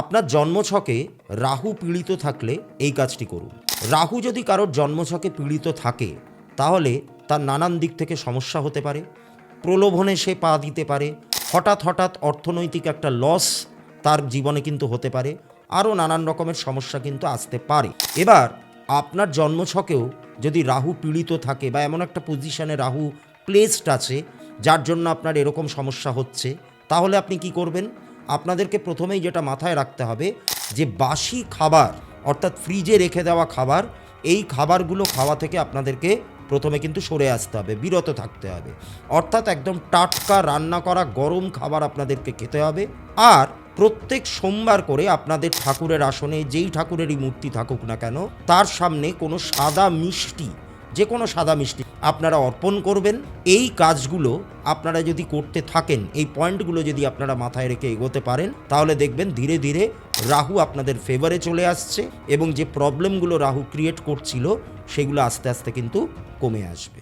আপনার জন্মছকে রাহু পীড়িত থাকলে এই কাজটি করুন। রাহু যদি কারোর জন্মছকে পীড়িত থাকে, তাহলে তার নানান দিক থেকে সমস্যা হতে পারে, প্রলোভনে সে পা দিতে পারে, হঠাৎ হঠাৎ অর্থনৈতিক একটা লস তার জীবনে কিন্তু হতে পারে, আরও নানান রকমের সমস্যা কিন্তু আসতে পারে। এবার আপনার জন্মছকেও যদি রাহু পীড়িত থাকে বা এমন একটা পজিশানে রাহু প্লেসড আছে, যার জন্য আপনার এরকম সমস্যা হচ্ছে, তাহলে আপনি কি করবেন? আপনাদেরকে প্রথমেই যেটা মাথায় রাখতে হবে, যে বাসি খাবার, অর্থাৎ ফ্রিজে রেখে দেওয়া খাবার, এই খাবারগুলো খাওয়া থেকে আপনাদেরকে প্রথমে কিন্তু সরে আসতে হবে, বিরত থাকতে হবে। অর্থাৎ একদম টাটকা রান্না করা গরম খাবার আপনাদেরকে খেতে হবে। আর প্রত্যেক সোমবার করে আপনাদের ঠাকুরের আসনে, যেই ঠাকুরেরই মূর্তি থাকুক না কেন, তার সামনে কোনো সাদা মিষ্টি যে কোনো সাদা মিষ্টি আপনারা অর্পণ করবেন। এই কাজগুলো আপনারা যদি করতে থাকেন, এই পয়েন্টগুলো যদি আপনারা মাথায় রেখে এগোতে পারেন, তাহলে দেখবেন ধীরে ধীরে রাহু আপনাদের ফেভারে চলে আসছে এবং যে প্রবলেমগুলো রাহু ক্রিয়েট করছিল, সেগুলো আস্তে আস্তে কিন্তু কমে আসবে।